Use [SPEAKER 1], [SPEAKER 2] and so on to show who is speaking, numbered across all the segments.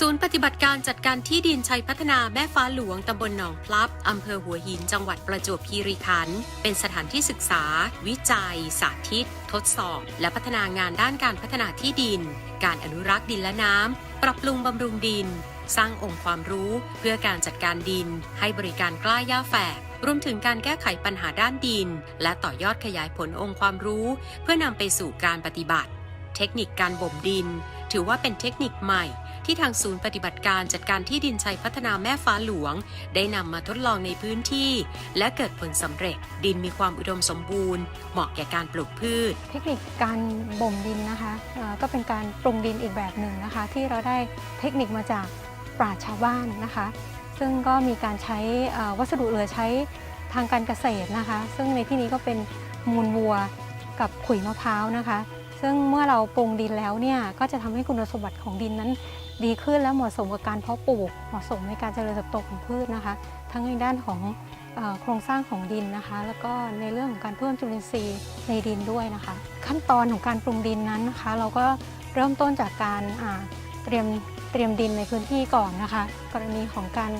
[SPEAKER 1] ศูนย์ปฏิบัติการจัดการที่ดินชัยพัฒนาแม่ฟ้าหลวงตำบลหนองพลับ อำเภอหัวหิน จังหวัดประจวบคีรีขันธ์ เป็นสถานที่ศึกษา วิจัย สาธิต ทดสอบ และพัฒนางานด้านการพัฒนาที่ดิน การอนุรักษ์ดินและน้ำ ปรับปรุงบำรุงดิน สร้างองค์ความรู้ เพื่อการจัดการดิน ให้บริการกล้าหญ้าแฝกรวมถึงการแก้ไขปัญหาด้านดิน และต่อยอดขยายผลองค์ความรู้ เพื่อนำไปสู่การปฏิบัติ เทคนิคการบ่มดิน ถือว่าเป็นเทคนิคใหม่ ที่ทางศูนย์ปฏิบัติการจัดการที่ดินชัยพัฒนาแม่ฟ้าหลวง ได้นำมาทดลองในพื้นที่ และเกิดผลสำเร็จ ดินมีความอุดมสมบูรณ์ เหมาะแก่การปลูกพืช
[SPEAKER 2] เทคนิคการบ่มดินนะคะก็เป็นการปรุงดินอีกแบบหนึ่งนะคะ ที่เราได้เทคนิคมาจากปราชญ์ชาวบ้านนะคะ ซึ่งก็มีการใช้วัสดุเหลือใช้ทางการเกษตรนะคะ ซึ่งในที่นี้ก็เป็นมูลวัวกับขุยมะพร้าวนะคะ ซึ่งเมื่อเราปรุงดินแล้วเนี่ยก็จะทำให้คุณสมบัติของดินนั้น ดีขึ้นและเหมาะสมกับการเพาะปลูก เหมาะสมในการเจริญเติบโตของพืชนะคะ ทั้งในด้านของอโครงสร้างของดินนะคะ แล้วก็ในเรื่องของการเพิ่มจุลินทรีย์ในดินด้วยนะคะ ขั้นตอนของการปรุงดินนั้นนะคะ เราก็เริ่มต้นจากการเตรียมเตรียมดินในพื้นที่ก่อนนะคะ กรณีของการ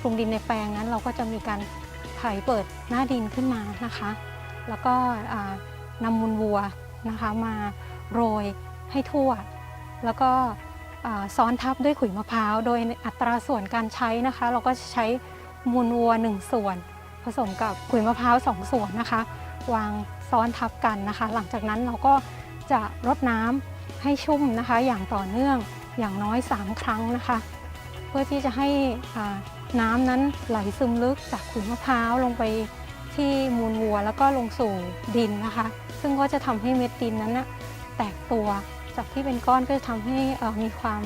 [SPEAKER 2] ปรุงดินในแปลงนั้น เราก็จะมีการไถเปิดหน้าดินขึ้นมานะคะ แล้วก็อ่านำมูลวัวนะคะมาโรยให้ทั่ว แล้วก็ ซ้อนทับด้วยขุยมะพร้าว โดยอัตราส่วนการใช้นะคะ เราก็ใช้มูลวัว 1 ส่วน ผสมกับขุยมะพร้าว 2 ส่วนนะคะ วางซ้อนทับกันนะคะ หลังจากนั้นเราก็จะรดน้ำให้ชุ่มนะคะ อย่างต่อเนื่องอย่างน้อย 3 ครั้งนะคะ เพื่อที่จะให้น้ำนั้นไหลซึมลึกจากขุยมะพร้าวลงไปที่มูลวัวแล้วก็ลงสู่ดินนะคะ ซึ่งก็จะทำให้เม็ดดินนั้นนะแตกตัว จากที่เป็นก้อนก็จะทำให้มีความ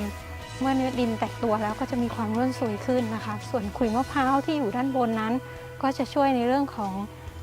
[SPEAKER 2] เมื่อเนื้อดินแตกตัวแล้วก็จะมีความร่วนซุยขึ้นนะคะ ส่วนขุยมะพร้าวที่อยู่ด้านบนนั้น ก็จะช่วยในเรื่องของ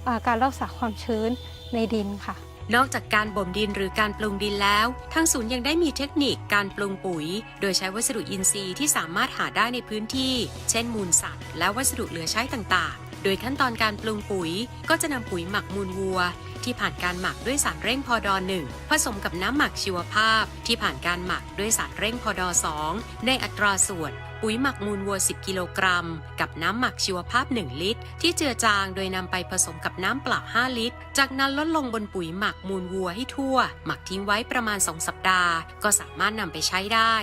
[SPEAKER 2] ออการรักษาความชื้นในดินค่ะ
[SPEAKER 1] นอกจากการบ่มดินหรือการปรุงดินแล้ว ทางศูนย์ยังได้มีเทคนิคการปรุงปุ๋ย โดยใช้วัสดุอินทรีย์ที่สามารถหาได้ในพื้นที่ เช่นมูลสัตว์ และวัสดุเหลือใช้ต่างๆ โดยขั้นตอนการปรุงปุ๋ยก็จะนำปุ๋ยหมักมูลวัว ที่ผ่านการหมักด้วยสารเร่งพอดอ1ผสมกับน้ำหมักชีวภาพ ที่ผ่านการหมักด้วยสารเร่งพอดอ2ในอัตราส่วนปุ๋ยหมักมูลวัว 10 กิโลกรัม กับน้ำหมักชีวภาพ 1 ลิตร ที่เจือจางโดยนำไปผสมกับน้ำเปล่า 5 ลิตร จากนั้นลดลงบนปุ๋ยหมักมูลวัวให้ทั่ว หมักทิ้งไว้ประมาณ 2 สัปดาห์ ก็สามารถนำไปใช้ได้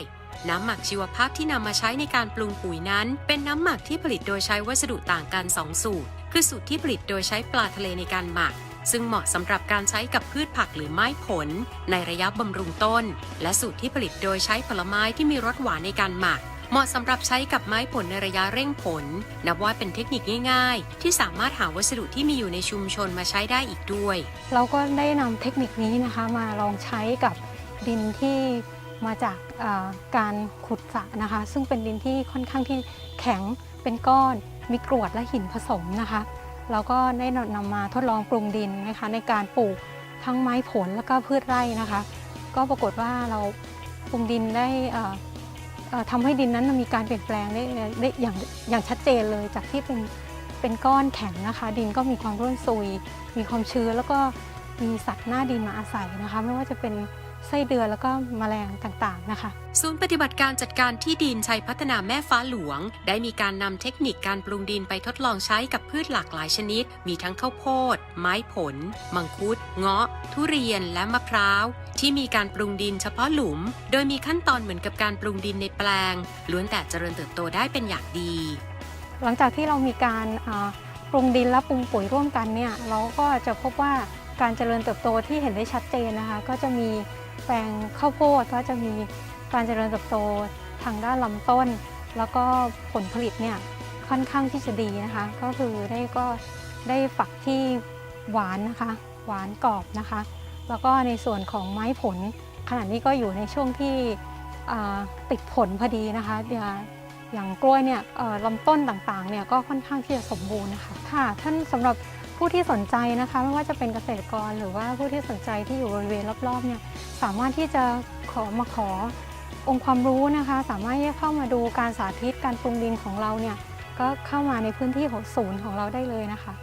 [SPEAKER 1] น้ำหมักชีวภาพที่นำมาใช้ในการปรุงปุ๋ยนั้น เป็นน้ำหมักที่ผลิตโดยใช้วัสดุต่างกัน 2 สูตร คือสูตรที่ผลิตโดยใช้ปลาทะเลในการหมัก ซึ่งเหมาะสำหรับการใช้กับพืชผักหรือไม้ผล ในระยะบำรุงต้น และสูตรที่ผลิตโดยใช้ผลไม้ที่มีรสหวานในการหมัก เหมาะสำหรับใช้กับไม้ผลในระยะเร่งผล นับว่าเป็นเทคนิคง่าย ๆ ที่สามารถหาวัสดุที่มีอยู่ในชุมชนมาใช้ได้อีกด้วย
[SPEAKER 2] เราก็ได้นำเทคนิคนี้นะคะมาลองใช้กับดินที่ มาจากการขุดสระนะคะ ซึ่งเป็นดินที่ค่อนข้างที่แข็งเป็นก้อน มีกรวดและหินผสมนะคะเราก็ได้นำมาทดลองปรุงดินนะคะในการปลูกทั้งไม้ผลแล้วก็พืชไร่นะคะ ก็ปรากฏว่าเราปรุงดินได้ทำให้ดินนั้นมีการเปลี่ยนแปลงได้ได้อย่างอย่างชัดเจนเลยจากที่เป็นเป็นก้อนแข็งนะคะ ดินก็มีความร่วนซุย มีความชื้นแล้วก็มีสัตว์หน้าดินมาอาศัยนะคะ ไม่ว่าจะเป็น ไส้เดือนแล้วก็แมลงต่างๆนะคะ
[SPEAKER 1] ศูนย์ปฏิบัติการจัดการที่ดินชัยพัฒนาแม่ฟ้าหลวง ได้มีการนำเทคนิคการปรุงดินไปทดลองใช้กับพืชหลากหลายชนิด มีทั้งข้าวโพด ไม้ผล มังคุด เงาะ ทุเรียนและมะพร้าวที่มีการปรุงดินเฉพาะหลุม โดยมีขั้นตอนเหมือนกับการปรุงดินในแปลง ล้วนแต่เจริญเติบโตได้เป็นอย่างดี
[SPEAKER 2] หลังจากที่เรามีการอ่าปรุงดินและปรุงปุ๋ยร่วมกันเนี่ยเราก็จะพบว่าการเจริญเติบโตที่เห็นได้ชัดเจนนะคะ ก็จะมี แปลงข้าวโพดก็จะมีการเจริญเติบโตทางด้านลำต้น แล้วก็ผลผลิตเนี่ยค่อนข้างที่จะดีนะคะ ก็คือได้ก็ได้ฝักที่หวานนะคะ หวานกรอบนะคะ แล้วก็ในส่วนของไม้ผลขณะนี้ก็อยู่ในช่วงที่ติดผลพอดีนะคะเดี๋ยวอย่างกล้วยเนี่ยลำต้นต่างๆเนี่ยก็ค่อนข้างที่จะสมบูรณ์นะคะค่ะท่านสำหรับผู้ที่สนใจนะคะ ไม่ว่าจะเป็นเกษตรกรหรือว่าผู้ที่สนใจที่อยู่บริเวณรอบๆเนี่ย สามารถที่จะขอมาขอองค์ความรู้นะคะ สามารถที่จะเข้ามาดูการสาธิตการปรุงดินของเราเนี่ยก็เข้ามาในพื้นที่ของศูนย์ของเราได้เลยนะคะ